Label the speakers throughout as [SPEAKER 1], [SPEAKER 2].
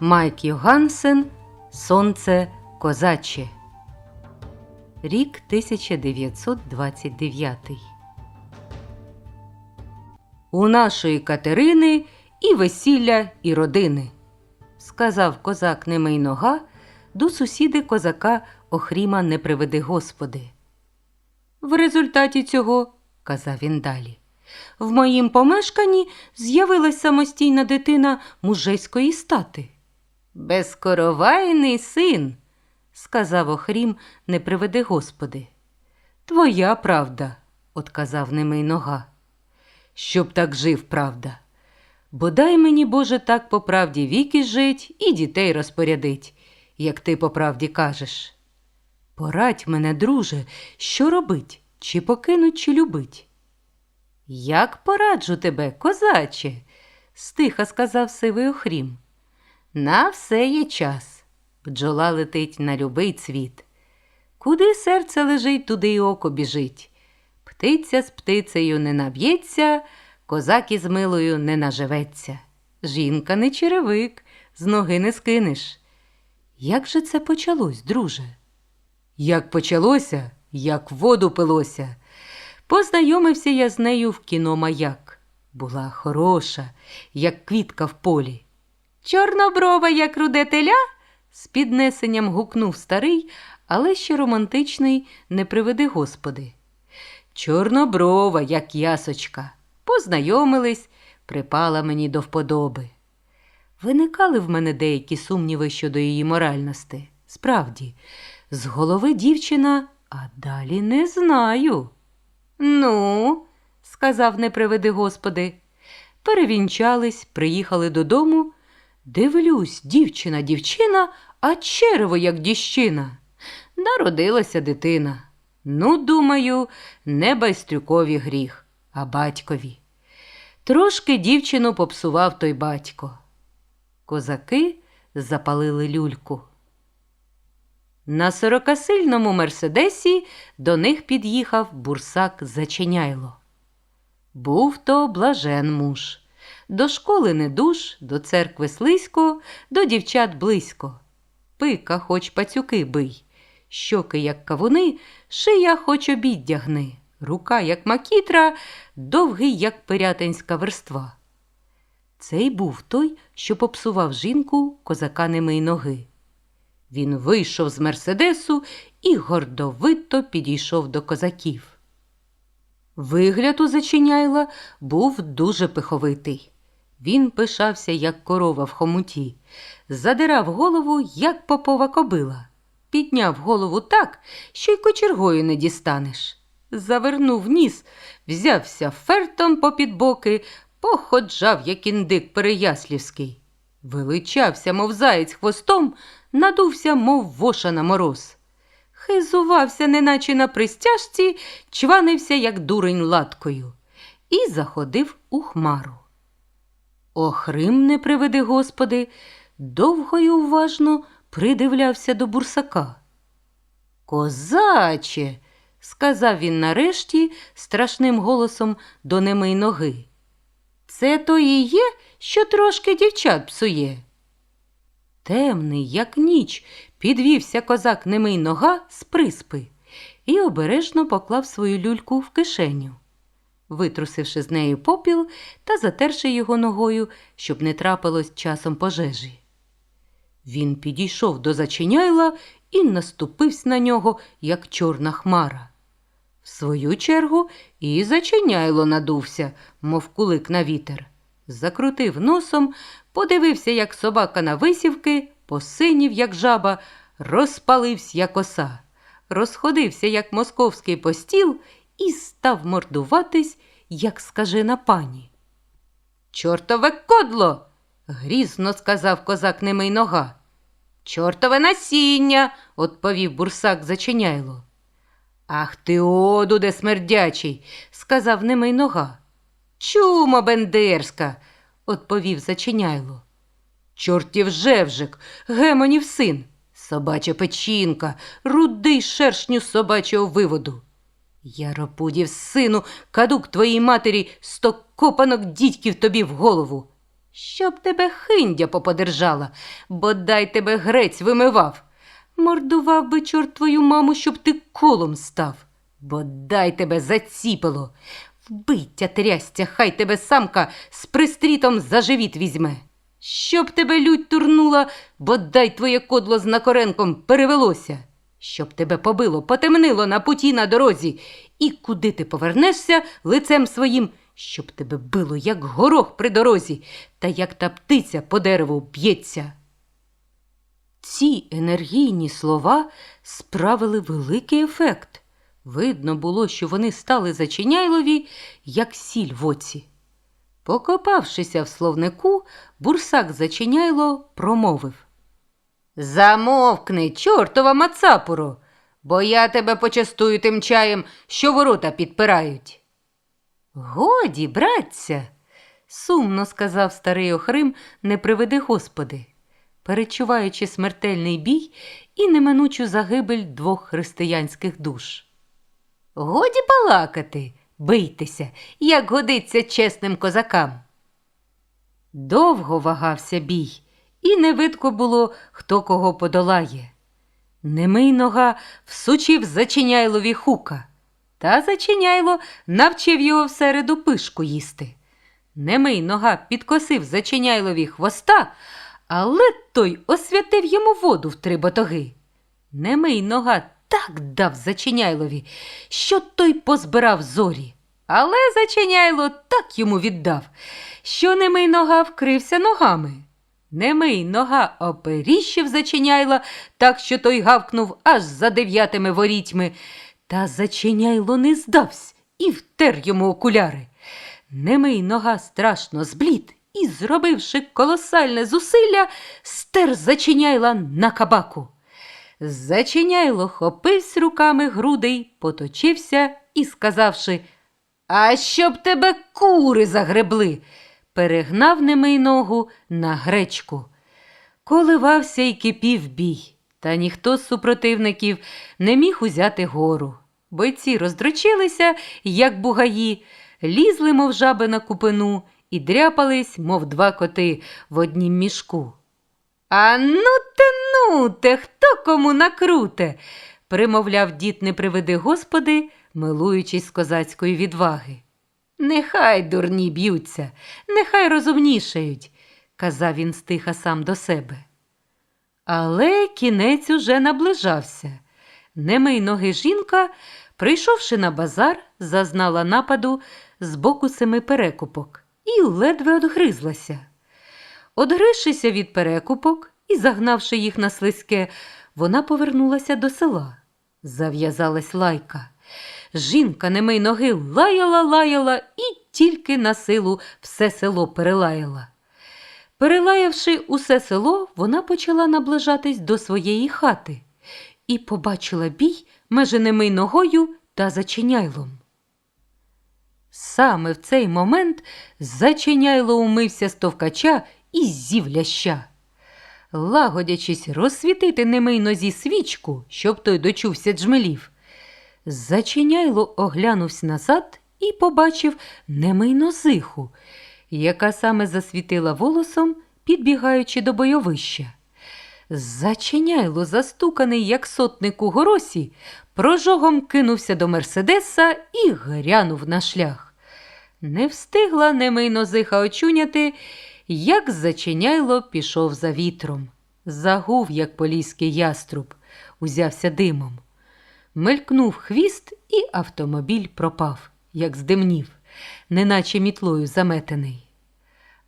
[SPEAKER 1] Майк Йогансен Сонце козаче. Рік 1929. У нашої Катерини і весілля, і родини, сказав козак Немий нога до сусіди козака Охріма не приведи Господи. В результаті цього, казав він далі, в моїм помешканні з'явилась самостійна дитина мужеської стати. Безкоровайний син, сказав Охрім, не приведи Господи. Твоя правда, отказав немий нога. Щоб так жив, правда. Бодай мені, Боже, так по правді віки жить і дітей розпорядить, як ти по правді кажеш. Порадь мене, друже, що робить, чи покинуть, чи любить. Як пораджу тебе, козаче, стиха сказав сивий Охрім. На все є час. Бджола летить на любий цвіт. Куди серце лежить, туди й око біжить. Птиця з птицею не наб'ється, козак із милою не наживеться. Жінка не черевик, з ноги не скинеш. Як же це почалось, друже? Як почалося, як воду пилося. Познайомився я з нею в кіно маяк. Була хороша, як квітка в полі. Чорноброва, як руде теля, з піднесенням гукнув старий, але ще романтичний, не приведи господи. Чорноброва, як ясочка, познайомились, припала мені до вподоби. Виникали в мене деякі сумніви щодо її моральності. Справді, з голови дівчина, а далі не знаю. Ну, сказав не приведи господи. Перевінчались, приїхали додому. Дивлюсь, дівчина, дівчина, а черево, як діщина. Народилася дитина. Ну, думаю, не байстрюкові гріх, а батькові. Трошки дівчину попсував той батько. Козаки запалили люльку. На сорокасильному мерседесі до них під'їхав бурсак Зачиняйло. Був то блажен муж. До школи не душ, до церкви слизько, до дівчат близько. Пика, хоч пацюки бий, щоки, як кавуни, шия хоч обіддягни, рука, як макітра, довгий, як пирятинська верства. Цей був той, що попсував жінку козака немий ноги. Він вийшов з мерседесу і гордовито підійшов до козаків. Вигляд у зачиняйла був дуже пиховитий. Він пишався, як корова в хомуті, задирав голову, як попова кобила, підняв голову так, що й кочергою не дістанеш. Завернув ніс, взявся фертом попід боки, походжав, як індик переяслівський. Величався, мов заєць хвостом, надувся, мов воша на мороз. Хизувався, неначе на пристяжці, чванився, як дурень латкою, і заходив у хмару. Охрим не приведи, господи, довго й уважно придивлявся до бурсака. Козаче, сказав він нарешті страшним голосом до немий ноги. Це то і є, що трошки дівчат псує. Темний, як ніч, підвівся козак немий нога з приспи і обережно поклав свою люльку в кишеню, витрусивши з неї попіл та затерши його ногою, щоб не трапилось часом пожежі. Він підійшов до зачиняйла і наступився на нього, як чорна хмара. В свою чергу і зачиняйло надувся, мов кулик на вітер. Закрутив носом, подивився, як собака на висівки, посинів, як жаба, розпалився, як оса, розходився, як московський постіл, і став мордуватись, як скажена пані. Чортове кодло. грізно сказав козак немий нога. Чортове насіння, відповів бурсак зачиняйло. Ах ти, одуде смердячий, сказав немий нога. Чумо, бендерська, відповів зачиняйло. Чортів жевжик, гемонів син, собача печінка, рудий шершню собачого виводу. Яропудів сину, кадук твоїй матері, сто копанок дідьків тобі в голову. Щоб тебе хиндя поподержала, бодай тебе грець вимивав. Мордував би чорт твою маму, щоб ти колом став. Бодай тебе заціпило. Вбиття трястя, хай тебе самка з пристрітом за живіт візьме. Щоб тебе лють турнула, бодай твоє кодло з накоренком перевелося. Щоб тебе побило, потемнило на путі на дорозі, і куди ти повернешся лицем своїм, щоб тебе било, як горох при дорозі, та як та птиця по дереву б'ється. Ці енергійні слова справили великий ефект. Видно було, що вони стали зачиняйлові, як сіль в оці. Покопавшися в словнику, бурсак зачиняйло промовив. Замовкни, чортова мацапуро, бо я тебе почастую тим чаєм, що ворота підпирають. Годі, братця, сумно сказав старий Охрим, не приведи Господи, перечуваючи смертельний бій і неминучу загибель двох християнських душ. Годі балакати, бийтеся, як годиться чесним козакам. Довго вагався бій, і не видко було, хто кого подолає. Немий нога всучив зачиняйлові хука, та зачиняйло навчив його всереду пишку їсти. Немий нога підкосив зачиняйлові хвоста, але той освятив йому воду в три батоги. Немий нога так дав зачиняйлові, що той позбирав зорі. Але зачиняйло так йому віддав, що немий нога вкрився ногами. Немий нога оперіщив зачиняйла, так що той гавкнув аж за дев'ятими ворітьми. Та зачиняйло не здавсь і втер йому окуляри. Немий нога страшно зблід і, зробивши колосальне зусилля, стер зачиняйла на кабаку. Зачиняйло хопився руками грудей, поточився і, сказавши, А щоб тебе кури загребли, перегнав немий ногу на гречку. Коливався й кипів бій, та ніхто з супротивників не міг узяти гору. Бойці роздрочилися, як бугаї, лізли, мов жаби на купину, і дряпались, мов два коти в однім мішку. А ну те, ну те, хто кому накруте, примовляв дід не приведи господи, милуючись з козацької відваги. Нехай дурні б'ються, нехай розумнішають, казав він стиха сам до себе. Але кінець уже наближався. Немий ноги жінка, прийшовши на базар, зазнала нападу з боку семи перекупок і ледве одгризлася. Одгризшися від перекупок і загнавши їх на слизьке, вона повернулася до села. Зав'язалась лайка. Жінка немий ноги лаяла, лаяла і тільки на силу все село перелаяла. Перелаявши усе село, вона почала наближатись до своєї хати і побачила бій межи немий ногою та зачиняйлом. Саме в цей момент зачиняйло умився з товкача і зів ляща. Лагодячись розсвітити немий нозі свічку, щоб той дочувся джмелів. Зачиняйло оглянувся назад і побачив немий нозиху, яка саме засвітила волосом, підбігаючи до бойовища. Зачиняйло, застуканий, як сотник у горосі, прожогом кинувся до Мерседеса і грянув на шлях. Не встигла немий нозиха очуняти, як зачиняйло пішов за вітром. Загув, як поліський яструб, узявся димом. Мелькнув хвіст, і автомобіль пропав, як здимнів, неначе мітлою заметений.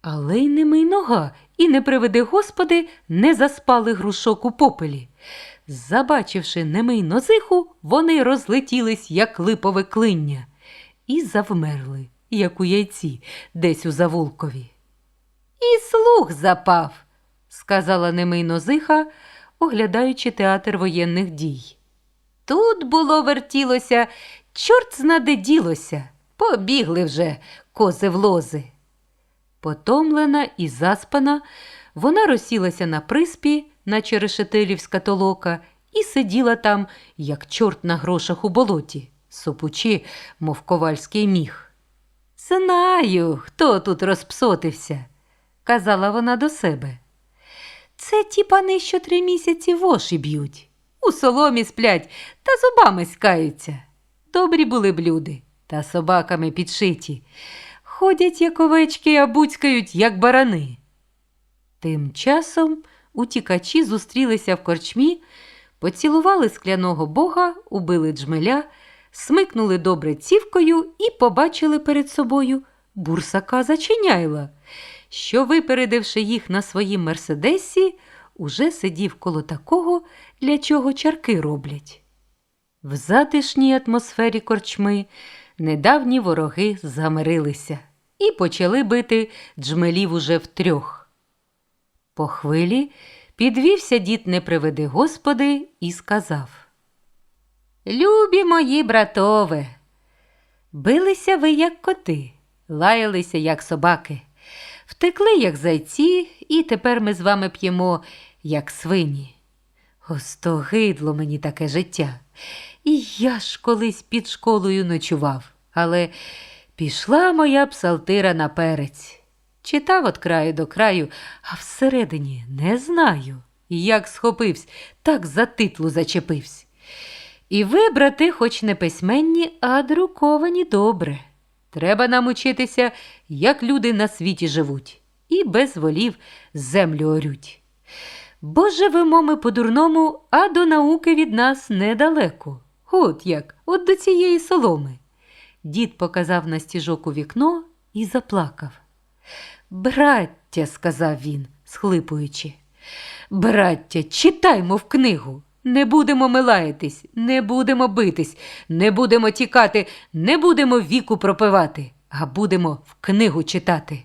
[SPEAKER 1] Але й немий нога, і не приведи господи, не заспали грушок у попелі. Забачивши немий нозиху, вони розлетілись, як липове клиння, і завмерли, як у яйці, десь у завулкові. І слух запав, сказала немий нозиха, оглядаючи театр воєнних дій. Тут було вертілося, чорт знаде ділося, побігли вже кози в лози. Потомлена і заспана, вона розсілася на приспі, наче решетилівська толока, і сиділа там, як чорт на грошах у болоті, сопучи, мов ковальський міг. Знаю, хто тут розпсотився. казала вона до себе. Це ті пани, що три місяці воші б'ють, у соломі сплять та зубами скаються. Добрі були б люди, та собаками підшиті. Ходять, як овечки, а буцькають, як барани. Тим часом утікачі зустрілися в корчмі, поцілували скляного бога, убили джмеля, смикнули добре цівкою і побачили перед собою бурсака зачиняйла, що, випередивши їх на своїм мерседесі, уже сидів коло такого, для чого чарки роблять. В затишній атмосфері корчми недавні вороги замирилися і почали бити джмелів уже втрьох. По хвилі підвівся дід не приведи Господи і сказав Любі мої братове, билися ви, як коти, лаялися, як собаки, втекли, як зайці, і тепер ми з вами п'ємо, як свині. Остогидло мені таке життя. І я ж колись під школою ночував, але пішла моя псалтира на перець. Читав від краю до краю, а всередині не знаю. Як схопився, так за титлу зачепився. І ви, брати, хоч не письменні, а друковані добре. Треба нам учитися, як люди на світі живуть, і без волів землю орють. Бо живемо ми по-дурному, а до науки від нас недалеко. От як, от до цієї соломи. Дід показав на стіжок у вікно і заплакав. Браття, сказав він, схлипуючи. Браття, читаймо в книгу. Не будемо милаєтись, не будемо битись, не будемо тікати, не будемо віку пропивати, а будемо в книгу читати.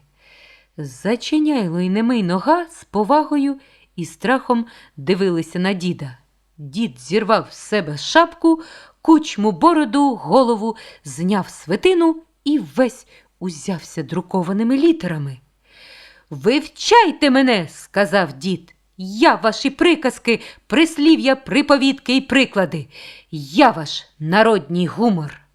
[SPEAKER 1] Зачиняйло й немий нога з повагою і страхом дивилися на діда. Дід зірвав з себе шапку, кучму бороду, голову, зняв свитину і весь узявся друкованими літерами. Вивчайте мене, сказав дід. Я ваші приказки, прислів'я, приповідки і приклади. Я ваш народній гумор.